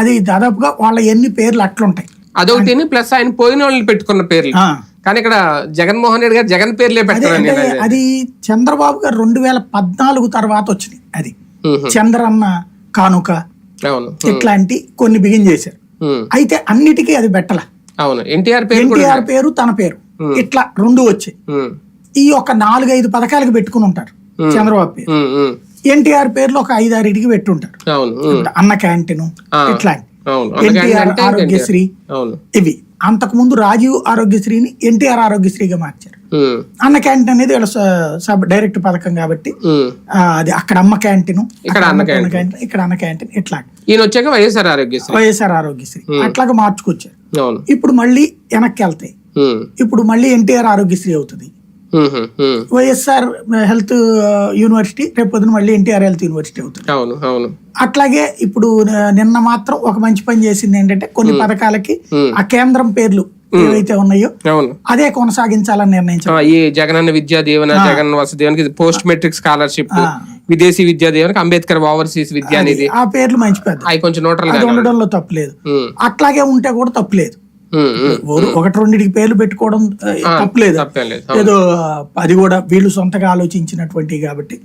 అది దాదాపుగా వాళ్ళ ఎన్ని పేర్లు అట్లుంటాయి. అదొకటి ప్లస్ ఆయన పోయిన వాళ్ళని పెట్టుకున్న పేర్లు. కానీ ఇక్కడ జగన్మోహన్ రెడ్డి గారు జగన్ పేర్లే పెట్టారు అది చంద్రబాబు గారు రెండు వేల పద్నాలుగు తర్వాత వచ్చింది అది చంద్రన్న కానుక అవును. ఇట్లాంటి కొన్ని బిగిన్ చేశారు. అయితే అన్నిటికీ అది పెట్టల అవును. ఎన్టీఆర్ పేరు ఎన్టీఆర్ పేరు తన పేరు. ఇట్లా రెండు వచ్చాయి. ఈ ఒక నాలుగైదు పథకాలకు పెట్టుకుని ఉంటారు చంద్రబాబు పేరు. ఎన్టీఆర్ పేర్లు ఒక ఐదారింటికి పెట్టుంటారు అన్న క్యాంటీన్ అందుకని ఎన్టీఆర్ ఆరోగ్యశ్రీ ఇవి. అంతకు ముందు రాజీవ్ ఆరోగ్యశ్రీని ఎన్టీఆర్ ఆరోగ్యశ్రీగా మార్చారు. అన్న క్యాంటీన్ అనేది సబ్ డైరెక్ట్ పథకం కాబట్టి అది అక్కడ అమ్మ క్యాంటీన్ ఇక్కడ అన్న క్యాంటీన్. ఇక్కడ అన్న క్యాంటీన్ ఇట్లా ఈయన వచ్చాక వైఎస్ఆర్ ఆరోగ్యశ్రీ. వైఎస్ఆర్ ఆరోగ్యశ్రీ. అట్లాగా మార్చుకొచ్చారు. ఇప్పుడు మళ్ళీ వెనక్కి వెళ్తాయి ఇప్పుడు మళ్ళీ ఎన్టీఆర్ ఆరోగ్యశ్రీ అవుతుంది. వైఎస్ఆర్ హెల్త్ యూనివర్సిటీ రేపు పొద్దున మళ్ళీ ఎన్టీఆర్ హెల్త్ యూనివర్సిటీ అవుతుంది. అవును అవును. అట్లాగే ఇప్పుడు నిన్న మాత్రం ఒక మంచి పని చేసింది ఏంటంటే కొన్ని పథకాలకి. ఆ కేంద్రం పేర్లు ఏవైతే ఉన్నాయో అవును. అదే కొనసాగించాలని నిర్ణయించారు. ఈ జగనన్న విద్యా దీవెన జగన్ వసతి పోస్ట్ మెట్రిక్ స్కాలర్షిప్. విదేశీ విద్యా దీవెనకి అంబేద్కర్ ఓవర్సీస్ విద్యా నిధి ఆ పేర్లు మంచి పెద్ద అవి కొంచెం నోటల్ ఉండడంలో తప్పులేదు అట్లాగే ఉంటే కూడా తప్పులేదు ఒకటి రెండింటికి పేర్లు పెట్టుకోవడం తప్పులేదు తప్పేం లేదు. ఏదో అది కూడా వీళ్ళు సొంతగా ఆలోచించినటువంటివి కాబట్టి.